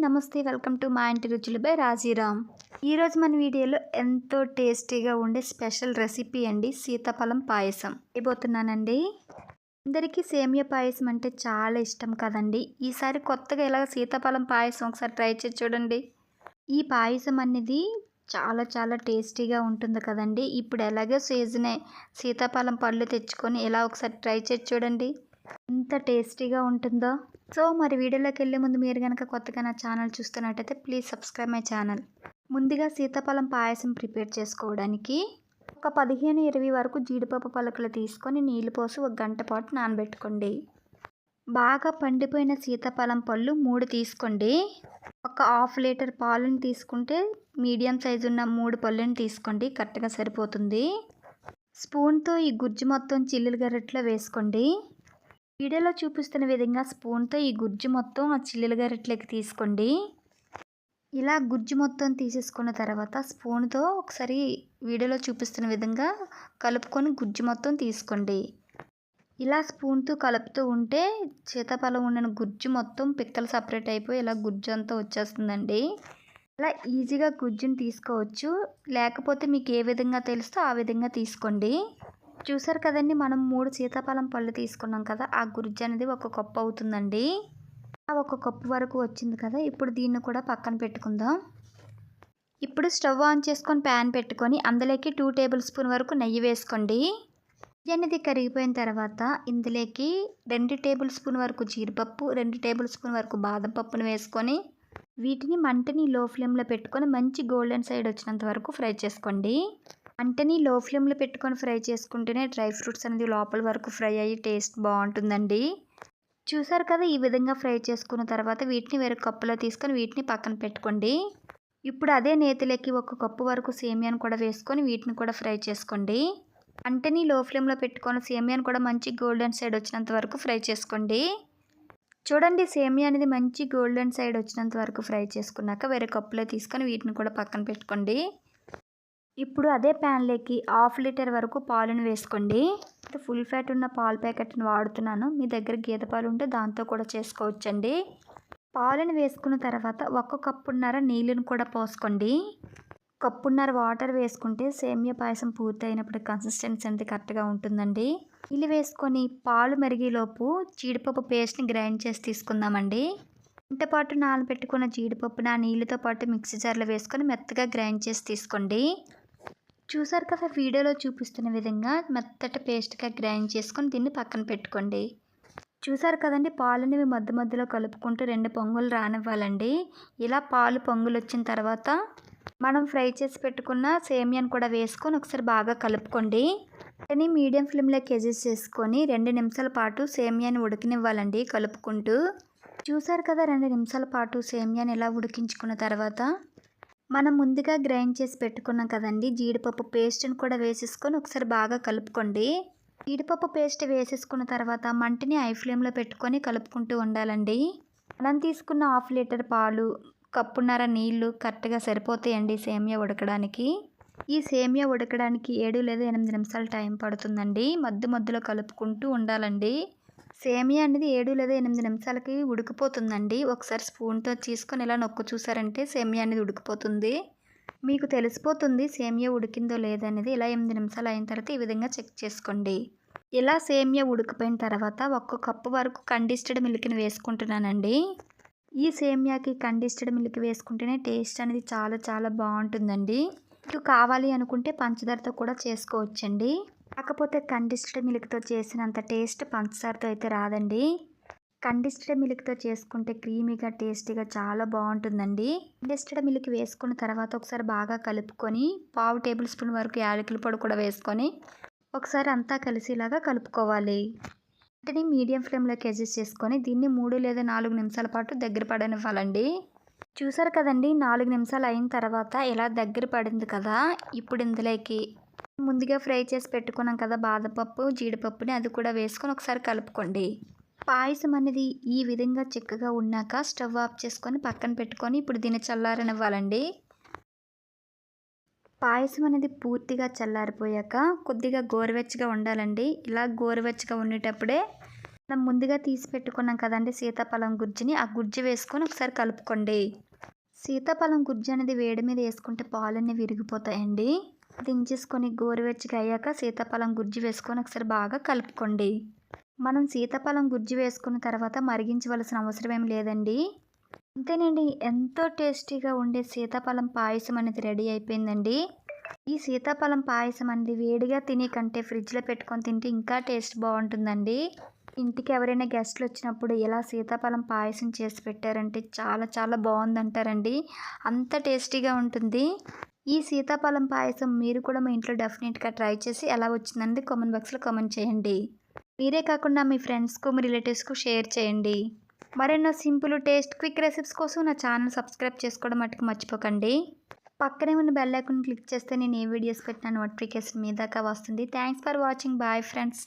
నమస్తే welcome to మా ఇంటి రుచులు బై రాజీరామ్. ఈరోజు మన వీడియోలో ఎంతో టేస్టీగా ఉండే స్పెషల్ రెసిపీ అండి సీతాఫలం పాయసం. ఇవ్వబోతున్నానండి అందరికీ సేమియా పాయసం అంటే చాలా ఇష్టం కదండి. ఈసారి కొత్తగా ఇలా సీతాఫలం పాయసం ఒకసారి ట్రై చేసి చూడండి. ఈ పాయసం అనేది చాలా చాలా టేస్టీగా ఉంటుంది కదండి. ఇప్పుడు ఎలాగో సీజనే సీతాఫలం పళ్ళు తెచ్చుకొని ఇలా ఒకసారి ట్రై చేసి చూడండి. ఎంత టేస్టీగా ఉంటుందో. సో మరి వీడియోలోకి వెళ్ళే ముందు మీరు కనుక కొత్తగా నా ఛానల్ చూస్తున్నట్టయితే ప్లీజ్ సబ్స్క్రైబ్ మై ఛానల్. ముందుగా సీతాఫలం పాయసం ప్రిపేర్ చేసుకోవడానికి ఒక పదిహేను ఇరవై వరకు జీడిపప్పు పలుకులు తీసుకొని నీళ్ళు పోసి ఒక గంట పాటు నానబెట్టుకోండి. బాగా పండిపోయిన సీతాఫలం పళ్ళు మూడు తీసుకోండి. ఒక హాఫ్ లీటర్ పాలను తీసుకుంటే మీడియం సైజు ఉన్న మూడు పళ్ళుని తీసుకోండి కరెక్ట్గా సరిపోతుంది. స్పూన్తో ఈ గుజ్జు మొత్తం చిల్లులు గరెట్లో వేసుకోండి. వీడియోలో చూపిస్తున్న విధంగా స్పూన్తో ఈ గుజ్జు మొత్తం ఆ చిల్లుల గరిటలోకి తీసుకోండి. ఇలా గుజ్జు మొత్తం తీసేసుకున్న తర్వాత స్పూన్తో ఒకసారి వీడియోలో చూపిస్తున్న విధంగా కలుపుకొని గుజ్జు మొత్తం తీసుకోండి. ఇలా స్పూన్తో కలుపుతూ ఉంటే సీతాఫలం ఉండిన గుజ్జు మొత్తం పిక్కలు సపరేట్ అయిపోయి ఇలా గుజ్జు అంతా వచ్చేస్తుందండి. ఇలా ఈజీగా గుజ్జుని తీసుకోవచ్చు. లేకపోతే మీకు ఏ విధంగా తెలుస్తో ఆ విధంగా తీసుకోండి. చూసారు కదండి మనం మూడు సీతాఫలం పళ్ళు తీసుకున్నాం కదా ఆ గుజ్జు అనేది ఒక కప్పు అవుతుందండి. ఒక కప్పు వరకు వచ్చింది కదా ఇప్పుడు దీన్ని కూడా పక్కన పెట్టుకుందాం. ఇప్పుడు స్టవ్ ఆన్ చేసుకొని ప్యాన్ పెట్టుకొని అందులోకి టూ టేబుల్ స్పూన్ వరకు నెయ్యి వేసుకోండి. నెయ్యి అనేది కరిగిపోయిన తర్వాత ఇందులోకి రెండు టేబుల్ స్పూన్ వరకు జీడిపప్పు రెండు టేబుల్ స్పూన్ వరకు బాదం పప్పును వేసుకొని వీటిని మంటని లో ఫ్లేమ్లో పెట్టుకొని మంచి గోల్డెన్ సైడ్ వచ్చినంత వరకు ఫ్రై చేసుకోండి. మంటని లో ఫ్లేమ్లో పెట్టుకొని ఫ్రై చేసుకుంటేనే డ్రై ఫ్రూట్స్ అనేది లోపల వరకు ఫ్రై అయ్యి టేస్ట్ బాగుంటుందండి. చూసారు కదా ఈ విధంగా ఫ్రై చేసుకున్న తర్వాత వీటిని వేరే కప్పులో తీసుకొని వీటిని పక్కన పెట్టుకోండి. ఇప్పుడు అదే నేతిలోకి ఒక కప్పు వరకు సేమియాను కూడా వేసుకొని వీటిని కూడా ఫ్రై చేసుకోండి. మంటని లో ఫ్లేమ్లో పెట్టుకొని సేమియాను కూడా మంచి గోల్డెన్ సైడ్ వచ్చినంత వరకు ఫ్రై చేసుకోండి. చూడండి సేమియా అనేది మంచి గోల్డెన్ సైడ్ వచ్చినంత వరకు ఫ్రై చేసుకున్నాక వేరే కప్పులో తీసుకొని వీటిని కూడా పక్కన పెట్టుకోండి. ఇప్పుడు అదే ప్యాన్లోకి హాఫ్ లీటర్ వరకు పాలను వేసుకోండి. ఫుల్ ఫ్యాట్ ఉన్న పాల ప్యాకెట్ని వాడుతున్నాను. మీ దగ్గర గేదె పాలు ఉంటే దాంతో కూడా చేసుకోవచ్చండి. పాలను వేసుకున్న తర్వాత ఒక్క కప్పున్నర నీళ్ళను కూడా పోసుకోండి. కప్పున్నర వాటర్ వేసుకుంటే సేమియా పాయసం పూర్తి అయినప్పుడు కన్సిస్టెన్సీ అనేది కరెక్ట్గా ఉంటుందండి. నీళ్ళు వేసుకొని పాలు మరిగేలోపు జీడిపప్పు పేస్ట్ని గ్రైండ్ చేసి తీసుకుందామండి. ఇంత పాటు నానబెట్టుకున్న ఆ నీళ్ళతో పాటు మిక్సీ జార్లో వేసుకొని మెత్తగా గ్రైండ్ చేసి తీసుకోండి. చూసారు కదా వీడియోలో చూపిస్తున్న విధంగా మెత్తటి పేస్ట్గా గ్రైండ్ చేసుకొని దీన్ని పక్కన పెట్టుకోండి. చూసారు కదండి పాలనేవి మధ్య మధ్యలో కలుపుకుంటూ రెండు పొంగులు రానివ్వాలండి. ఇలా పాలు పొంగులు వచ్చిన తర్వాత మనం ఫ్రై చేసి పెట్టుకున్న సేమియాను కూడా వేసుకొని ఒకసారి బాగా కలుపుకోండి. అని మీడియం ఫ్లేమ్లో కేజెస్ చేసుకొని రెండు నిమిషాల పాటు సేమియాని ఉడికినివ్వాలండి కలుపుకుంటూ. చూసారు కదా రెండు నిమిషాల పాటు సేమియాని ఇలా ఉడికించుకున్న తర్వాత మనం ముందుగా గ్రైండ్ చేసి పెట్టుకున్నాం కదండి. జీడిపప్పు పేస్ట్ని కూడా వేసేసుకొని ఒకసారి బాగా కలుపుకోండి. జీడిపప్పు పేస్ట్ వేసేసుకున్న తర్వాత మంటని ఐ ఫ్లేమ్లో పెట్టుకొని కలుపుకుంటూ ఉండాలండి. మనం తీసుకున్న హాఫ్ లీటర్ పాలు కప్పున్నర నీళ్ళు కరెక్ట్గా సరిపోతాయండి సేమియా ఉడకడానికి. ఈ సేమియా ఉడకడానికి ఏడు లేదా ఎనిమిది నిమిషాలు టైం పడుతుందండి. మధ్య మధ్యలో కలుపుకుంటూ ఉండాలండి. సేమియా అనేది ఏడు లేదా ఎనిమిది నిమిషాలకి ఉడికిపోతుందండి. ఒకసారి స్పూన్తో తీసుకొని ఇలా నొక్కు చూసారంటే సేమియా అనేది ఉడికిపోతుంది. మీకు తెలిసిపోతుంది సేమియా ఉడికిందో లేదనేది ఇలా ఎనిమిది నిమిషాలు అయిన తర్వాత ఈ విధంగా చెక్ చేసుకోండి. ఇలా సేమియా ఉడికిపోయిన తర్వాత ఒక్క కప్పు వరకు కండిస్టెడ్ మిల్క్ని వేసుకుంటున్నానండి. ఈ సేమియాకి కండిస్టెడ్ మిల్క్ వేసుకుంటేనే టేస్ట్ అనేది చాలా చాలా బాగుంటుందండి. మీకు కావాలి అనుకుంటే పంచదారతో కూడా చేసుకోవచ్చండి. కాకపోతే కండిస్టెడ్ మిల్క్తో చేసినంత టేస్ట్ పంచదారతో అయితే రాదండి. కండిస్టెడ్ మిల్క్తో చేసుకుంటే క్రీమీగా టేస్టీగా చాలా బాగుంటుందండి. కండిస్టెడ్ మిల్క్ వేసుకున్న తర్వాత ఒకసారి బాగా కలుపుకొని పావు టేబుల్ స్పూన్ వరకు యాలకుల పొడి కూడా వేసుకొని ఒకసారి అంతా కలిసేలాగా కలుపుకోవాలి. వెంటనే మీడియం ఫ్లేమ్లోకి అడ్జస్ట్ చేసుకొని దీన్ని మూడు లేదా నాలుగు నిమిషాల పాటు దగ్గర పడనివ్వాలండి. చూసారు కదండి నాలుగు నిమిషాలు అయిన తర్వాత ఇలా దగ్గర పడింది కదా ఇప్పుడు ఇందులోకి ముందుగా ఫ్రై చేసి పెట్టుకున్నాం కదా బాదపప్పు జీడిపప్పుని అది కూడా వేసుకొని ఒకసారి కలుపుకోండి. పాయసం అనేది ఈ విధంగా చిక్కగా ఉన్నాక స్టవ్ ఆఫ్ చేసుకొని పక్కన పెట్టుకొని ఇప్పుడు దీన్ని చల్లారనివ్వాలండి. పాయసం అనేది పూర్తిగా చల్లారిపోయాక కొద్దిగా గోరువెచ్చగా ఉండాలండి. ఇలా గోరువెచ్చగా ఉండేటప్పుడే మనం ముందుగా తీసి పెట్టుకున్నాం కదండి సీతాఫలం గుజ్జుని ఆ గుజ్జు వేసుకొని ఒకసారి కలుపుకోండి. సీతాఫలం గుజ్జు అనేది వేడి మీద వేసుకుంటే పాలన్నీ విరిగిపోతాయండి. దించేసుకొని గోరువెచ్చగా అయ్యాక సీతాఫలం గుజ్జు వేసుకొని ఒకసారి బాగా కలుపుకోండి. మనం సీతాఫలం గుజ్జు వేసుకున్న తర్వాత మరిగించవలసిన అవసరం ఏం లేదండి. అంతేనండి ఎంతో టేస్టీగా ఉండే సీతాఫలం పాయసం అనేది రెడీ అయిపోయిందండి. ఈ సీతాఫలం పాయసం అనేది వేడిగా తినే కంటే ఫ్రిడ్జ్లో పెట్టుకొని తింటే ఇంకా టేస్ట్ బాగుంటుందండి. ఇంటికి ఎవరైనా గెస్ట్లు వచ్చినప్పుడు ఇలా సీతాఫలం పాయసం చేసి పెట్టారంటే చాలా చాలా బాగుందంటారండి. అంత టేస్టీగా ఉంటుంది. ఈ సీతాఫలం పాయసం మీరు కూడా మీ ఇంట్లో డెఫినెట్గా ట్రై చేసి ఎలా వచ్చిందనేది కామెంట్ బాక్స్లో కామెంట్ చేయండి. మీరే కాకుండా మీ ఫ్రెండ్స్కు మీ రిలేటివ్స్కు షేర్ చేయండి. మరెన్నో సింపుల్ టేస్ట్ క్విక్ రెసిపీస్ కోసం నా ఛానల్ సబ్స్క్రైబ్ చేసుకోవడం మటుకు మర్చిపోకండి. పక్కనే ఉన్న బెల్ ఐకాన్ క్లిక్ చేస్తే నేను ఏ వీడియోస్ పెట్టిన నోటిఫికేషన్ మీ దాకా వస్తుంది. Thanks for watching. Bye friends.